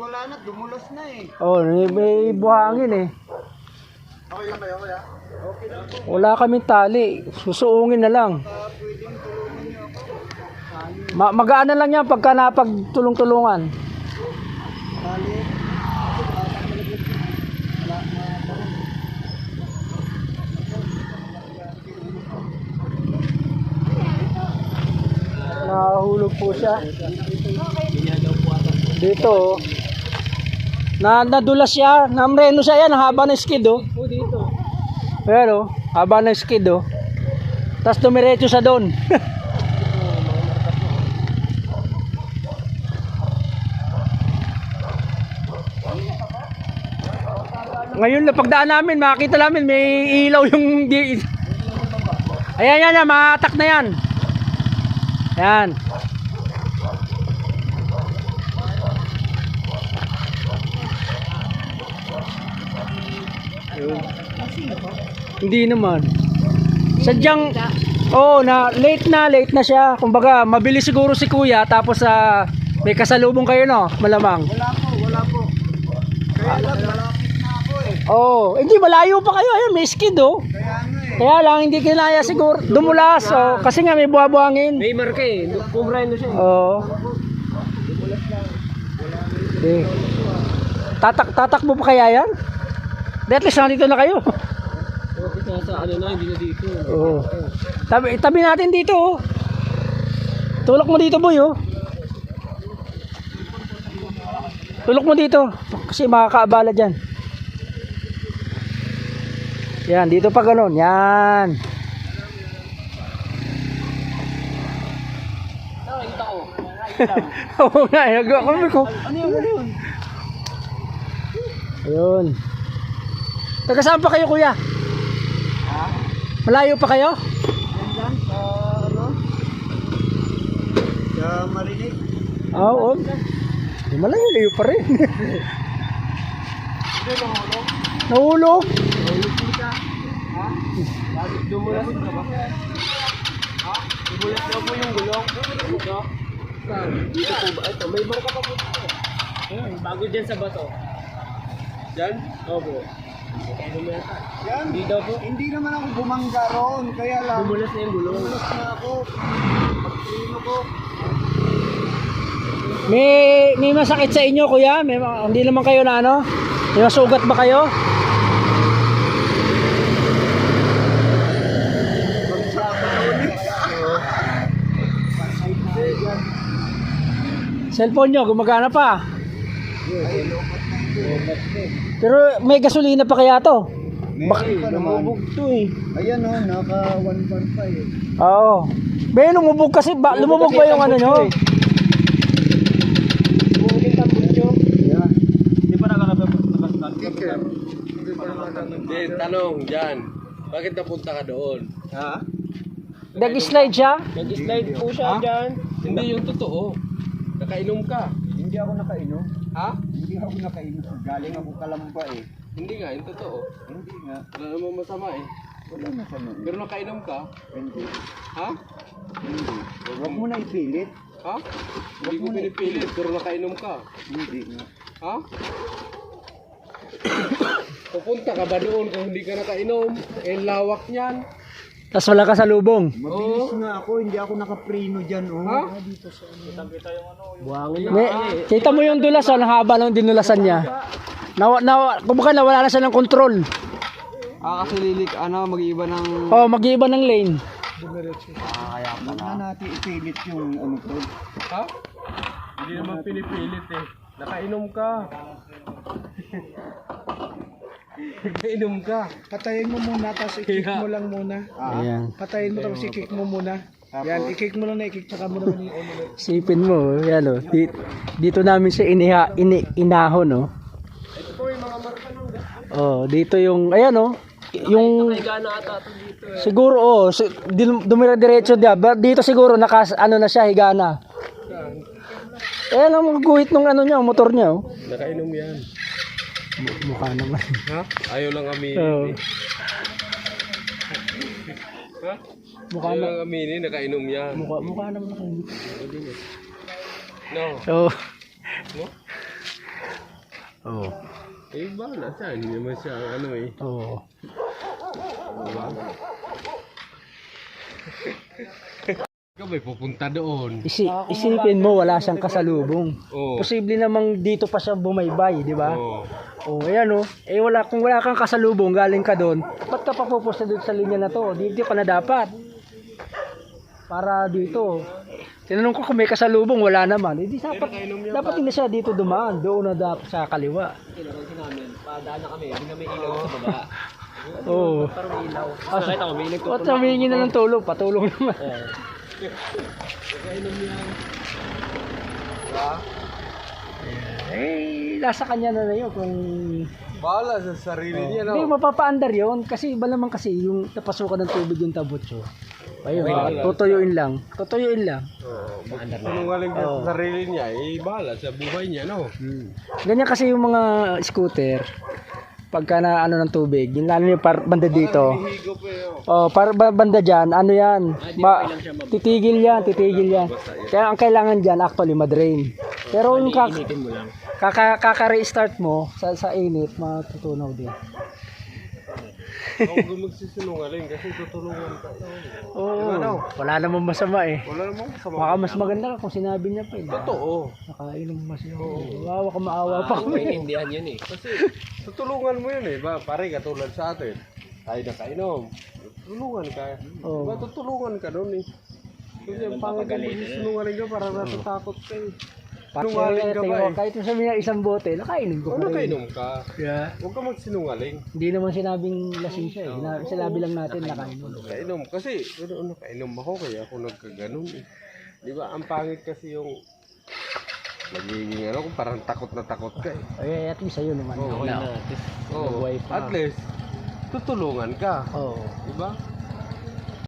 wala na, dumulas na eh. Oh, may, may buhangin eh. Okay lang kayo, kuya? Okay lang po. Wala kaming tali. Susuungin na lang. Ah, pwedeng tulungan niyo ako. Ma magaan na lang yan pagka napagtulong-tulungan. Tali. Nahulog po siya. Dito oh. Na nadulas siya, namreno siya yan, haba ng skid oh. dito. Pero, haba ng skid oh. Tapos dumiretso sa doon. Ngayon na pagdaan namin, makita namin may ilaw yung di Ayan yan, yan, matak na yan. Yan. Hindi naman. Sadyang Oh, na late na, late na siya. Kumbaga, mabilis siguro si Kuya tapos sa may kasalubong kayo no, malamang. Wala po, wala po. Kaya lang, malapit na ako eh. Oh, hindi malayo pa kayo. Ayun, may skid oh. Kaya nga eh. Kaya lang hindi kinaya siguro dumulas oh, kasi nga may buhabuhangin. May marka eh. Kumrain na siya. Oo. Okay. Tatak tatakbo pa kaya yan? Di at least nandito na kayo. Okay, nasa ano na, hindi na dito. Oo. Tabi, tabi natin dito oh. Tulok mo dito boy oh. Tulok mo dito kasi makakaabala dyan. Yan, dito pa ganun. Yan. Oo nga, eh. Ano yun, ano yun? Ayun. Taga saan pa kayo kuya? Ha? Malayo pa kayo? Yan lang, sa ano? Sa marinig. Oo. Oh, Di malayo, layo pa rin. Hindi, mahulog. Nahulog. Mahulog kita. Ha? Dumulas ka ba? Ha? Dumulas na po yung gulong. Ito. Dito po ba? Ito, may marka pa po. Hmm, bago dyan sa bato. Dyan? Opo. Yan. Hindi daw po. Hindi naman ako bumangga roon. Kaya lang. Dumulas na yung gulong. Dumulas na ako. Pagtrino ko. May, may masakit sa inyo kuya? May, ma- hindi naman kayo na ano? May masugat ba kayo? Cellphone nyo, gumagana pa. Pero may gasolina pa kaya to? Meron pa naman. to eh. Ayan o, naka 1.5 eh. Oo. May lumubog kasi, ba, lumubog ba yung ano nyo? Lumubog yung tambol nyo. Yeah. Hindi pa Kicker. Hindi Hindi, tanong dyan. Bakit napunta ka doon? Ha? Nag-slide siya? Nag-slide po siya dyan. Hindi yung totoo. Nakainom ka. Hindi ako nakainom. Ha? Hindi ako nakainom. Galing ako kalamba eh. Hindi nga, yung totoo. Hindi nga. Wala namang masama eh. Wala nun. Pero nakainom ka. Hindi. Ha? Hindi. Huwag mo na ipilit. Ha? Hindi ko pinipilit, pero nakainom ka. Hindi nga. Ha? Pupunta ka ba doon kung hindi ka nakainom? Eh, lawak niyan. Tapos wala ka sa lubong. Mabilis nga ako. Hindi ako nakapreno dyan. Oh. Ha? Buhangin May, kita mo yung dulas, ang haba ng dinulasan niya. Nawa, nawa, kumbaga nawala na siya ng control. Ah, kasi lilik, ano, mag-iiba ng... Oh, mag-iiba ng lane. Huwag na natin ipilit yung ano ko. Ha? Hindi naman pinipilit eh. Nakainom ka. Nakainom ka. Patayin mo muna, tapos i-kick mo lang muna. Ayan. Patayin mo, tapos i-kick mo muna. Yan, i-kick mo lang na i-kick, tsaka mo naman yung ulo. Sipin mo, yan o. Dito, dito namin siya iniha, ini, inahon, no? Oh, dito yung, ayan o. Yung, Gana ata ito dito eh. siguro, oh, si, dumira-diretso diya. Ba- Dito siguro, nakas, ano na siya, higana. Ayan ang guhit ng ano niya, motor niya, oh. Nakainom yan. Mukha naman. Ha? Ayaw lang aminin Oo. eh. Ha? Mukha Ayaw na, lang aminin, nakainom yan. mukha, mukha naman ako. No. So, No? Oo. Eh, bahala siya. Hindi naman siya, ano eh. Oo. Diba? Ikaw may pupunta doon. Isi, isipin mo, wala siyang kasalubong. Oo. Posible namang dito pa siya bumaybay, di ba? Oo. Oh, ayan oh. Eh wala kung wala kang kasalubong galing ka doon, ba't ka pa pupusta doon sa linya na to? Dito ka na dapat. Para dito. Tinanong ko kung may kasalubong, wala naman. Eh, di dapat, dapat hindi siya dito dumaan. Doon na dapat sa kaliwa. Kinapansin namin, padaan na kami, hindi na may ilaw sa baba. Oo. Parang may ilaw. Ah, nakita ko, may ilaw. At sabihin na ng tulong, patulong naman. Eh, nasa kanya na na yun kung Bahala sa sarili niya, Hindi, no? mapapaandar yun. Kasi iba naman kasi yung napasukan ng tubig yung tabutso. Ayun, ah, tutuyuin lang. Tutuyuin lang. Oo. Sinungaling ka sa sarili niya, eh, bahala sa buhay niya, no? Ganyan kasi yung mga scooter. Pagka na ano ng tubig, yung lalo yung par, banda dito. Oh, par ba- banda diyan, ano 'yan? Ma, titigil 'yan, titigil 'yan. Kaya ang kailangan diyan actually madrain. Pero yung kak, kaka, kaka-restart mo sa sa init, matutunaw din. Huwag magsisinungaling kasi tutulungan ka. Oh, wala namang masama eh. Wala namang sama. Baka mas maganda ka kung sinabi niya pa eh. Totoo. Nakainom mas yun. Wawa ka maawa pa kami. Maintindihan yun eh. Kasi tutulungan mo yun eh. Ba, pare katulad sa atin. Tayo na kainom. Tulungan ka. Oo. Diba tutulungan ka doon eh. Kasi ang pangit ka magsisinungaling ka para natatakot ka eh. Sinungaling ka ba eh? Kahit mo sabihin na isang bote, nakainom ko Ano pa rin. kainom ka? Yeah. Huwag ka magsinungaling. Hindi naman sinabing lasing siya eh. Sinabi, sinabi lang natin nakainom. Kainom. Kasi ano, ano, kainom ako kaya ako nagkaganon eh. Di ba? Ang pangit kasi yung magiging ano, kung parang takot na takot ka eh. Ay, at least ayun naman. Oo, na. Oo, Nabuhay pa. at least, tutulungan ka. Oo. Di ba?